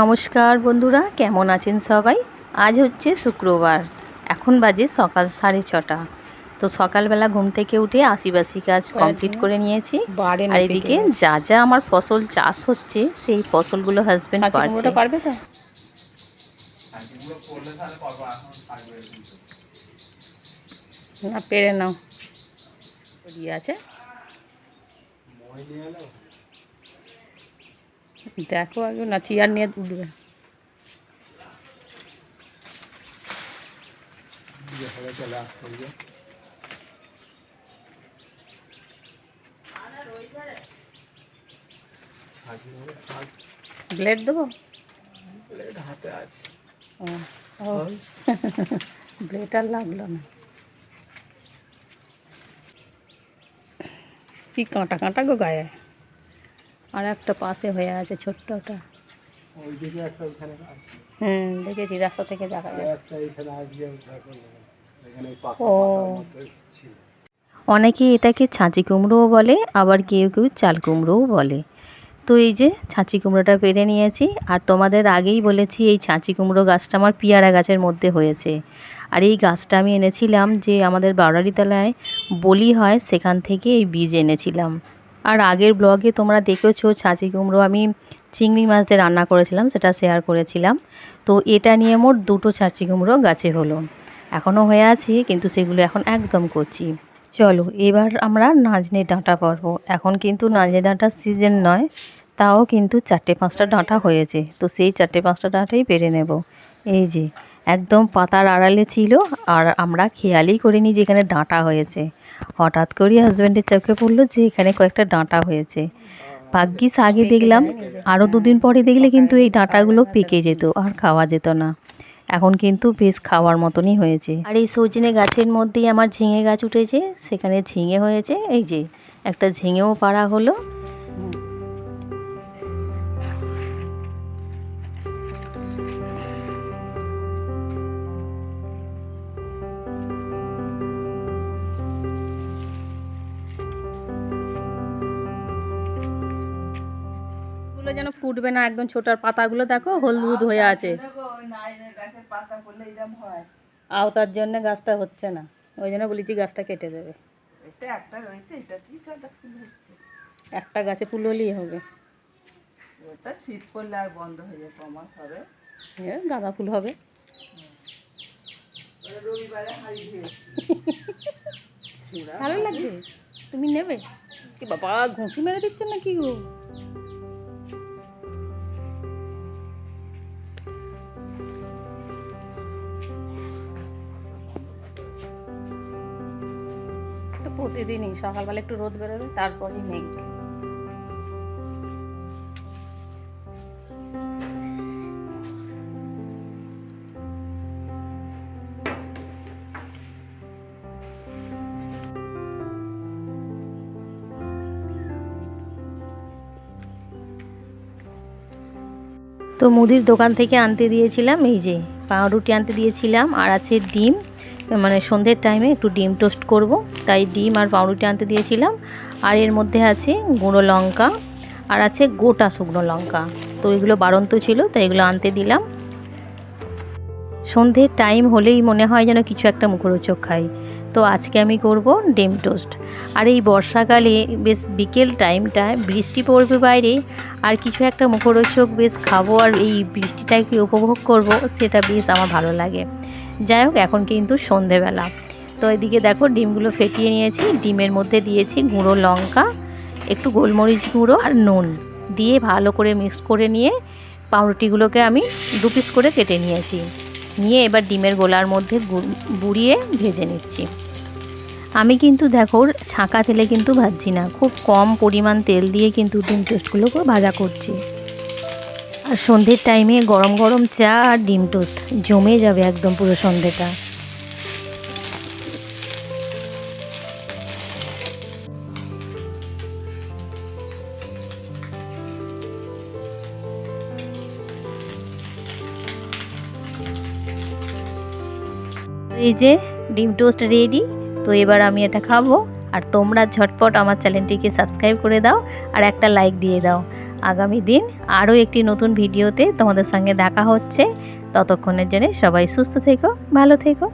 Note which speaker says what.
Speaker 1: নমস্কার বন্ধুরা কেমন আছেন সবাই? আজ হচ্ছে শুক্রবার এখন বাজে সকাল সাড়ে ছটা। তো সকালবেলা ঘুম থেকে উঠে আশিবাসি কাজ কমপ্লিট করে নিয়েছি। আর এদিকে যা যা আমার ফসল চাষ হচ্ছে সেই ফসলগুলো হাজবেন্ড পারছে
Speaker 2: পারবে না পেরে নাও। আছে। দেখো আগে না চেয়ার নিয়ে উঠবে। ব্লেড দেবো? ও, ও। ব্লেড আর লাগল না। কি কাঁটা কাঁটা গো গায়ে? আর একটা পাশে হয়ে আছে ছোট্টটা। হুম দেখেছি রাস্তা থেকে দেখা যায়।
Speaker 3: পাকা
Speaker 2: ও।
Speaker 1: অনেকে এটাকে ছাঁচি কুমড়োও বলে আবার কেউ কেউ চাল কুমড়োও বলে। তো এই যে ছাঁচি কুমড়োটা পেরে নিয়েছি আর তোমাদের আগেই বলেছি এই ছাঁচি কুমড়ো গাছটা আমার পিয়ারা গাছের মধ্যে হয়েছে। আর এই গাছটা আমি এনেছিলাম যে আমাদের বাউরারি তলায় বলি হয় সেখান থেকে এই বীজ এনেছিলাম। আর আগের ব্লগে তোমরা দেখেছ ছাঁচি কুমড়ো আমি চিংড়ি মাছ দিয়ে রান্না করেছিলাম, সেটা শেয়ার করেছিলাম। তো এটা নিয়ে মোট দুটো ছাঁচি কুমড়ো গাছে হলো। এখনও হয়ে আছে, কিন্তু সেগুলো এখন একদম করছি চলো, এবার আমরা নাজনে ডাঁটা পারব। এখন কিন্তু নাজনে ডাঁটার সিজন নয়, তাও কিন্তু চারটে পাঁচটা ডাঁটা হয়েছে। তো সেই চারটে পাঁচটা ডাঁটাই পেরে নেব। এই যে, একদম পাতার আড়ালে ছিল, আর আমরা খেয়ালই করিনি যে এখানে ডাঁটা হয়েছে। হঠাৎ করেই হাজব্যান্ডের চোখে পড়ল যে এখানে কয়েকটা ডাঁটা হয়েছে। ভাগ্যিস আগে দেখলাম আরও দুদিন পরে দেখলে কিন্তু এই ডাঁটাগুলো পেকে যেত আর খাওয়া যেত না। এখন কিন্তু বেশ খাওয়ার মতনই হয়েছে। আর এই সজনে গাছের মধ্যেই আমার ঝিঙে গাছ উঠেছে, সেখানে ঝিঙে হয়েছে, এই যে একটা ঝিঙেও পাড়া হলো।
Speaker 2: যেন ফুটবে না একদম ছোট আর পাতাগুলো দেখো হলুদ হয়ে আছে। আওতার জন্য গাছটা হচ্ছে না ওই জন্য বলেছি গাছটা কেটে দেবে। একটা গাছে ফুল হলেই হবে।
Speaker 4: শীত পড়লে আর বন্ধ হয়ে যাবে কমাস হবে
Speaker 2: এ, গাঁদা ফুল হবে। ভালো লাগছে। তুমি নেবে? কি বাবা ঘুষি মেরে দিচ্ছেন না কি গো? প্রতিদিনই, সকালবেলা একটু রোদ বেরোবে, তারপরই মেঘ।
Speaker 1: তো মুদির দোকান থেকে আনতে দিয়েছিলাম, এই যে পাউরুটি আনতে দিয়েছিলাম, আর আছে ডিম। মানে সন্ধ্যের টাইমে একটু ডিম টোস্ট করব। তাই ডিম আর পাউরুটি আনতে দিয়েছিলাম। আর এর মধ্যে আছে গুঁড়ো লঙ্কা, আর আছে গোটা শুকনো লঙ্কা। তো এগুলো বাড়ন্ত ছিল, তাই এগুলো আনতে দিলাম। সন্ধ্যের টাইম হলেই মনে হয় যেন কিছু একটা মুখরোচক খাই। তো আজকে আমি করব ডিম টোস্ট আর এই বর্ষাকালে বেশ বিকেল টাইমটায় বৃষ্টি পড়বে বাইরে, আর কিছু একটা মুখরোচক বেশ খাব, আর এই বৃষ্টিটাকে উপভোগ করব, সেটা বেশ আমার ভালো লাগে। যাই হোক, এখন কিন্তু সন্ধেবেলা। তো এদিকে দেখো, ডিমগুলো ফেটিয়ে নিয়েছি। ডিমের মধ্যে দিয়েছি গুঁড়ো লঙ্কা, একটু গোলমরিচ গুঁড়ো আর নুন দিয়ে ভালো করে মিক্স করে নিয়ে পাউরুটিগুলোকে আমি দু পিস করে কেটে নিয়েছি। নিয়ে এবার ডিমের গোলার মধ্যে বুড়িয়ে ভেজে নিচ্ছি। আমি কিন্তু দেখো, ছাঁকা তেলে কিন্তু ভাজছি না। খুব কম পরিমাণ তেল দিয়ে কিন্তু ডিম টোস্টগুলোকে ভাজা করছি। আর সন্ধ্যের টাইমে গরম গরম চা আর ডিম টোস্ট জমে যাবে একদম পুরো সন্ধ্যেটা। এই যে ডিম টোস্ট রেডি তো এবার আমি এটা খাব। আর তোমরা ঝটপট আমার চ্যানেলটিকে সাবস্ক্রাইব করে দাও আর একটা লাইক দিয়ে দাও। আগামী দিন আরও একটি নতুন ভিডিওতে তোমাদের সঙ্গে দেখা হচ্ছে। ততক্ষণের জন্য সবাই সুস্থ থেকো, ভালো থেকো।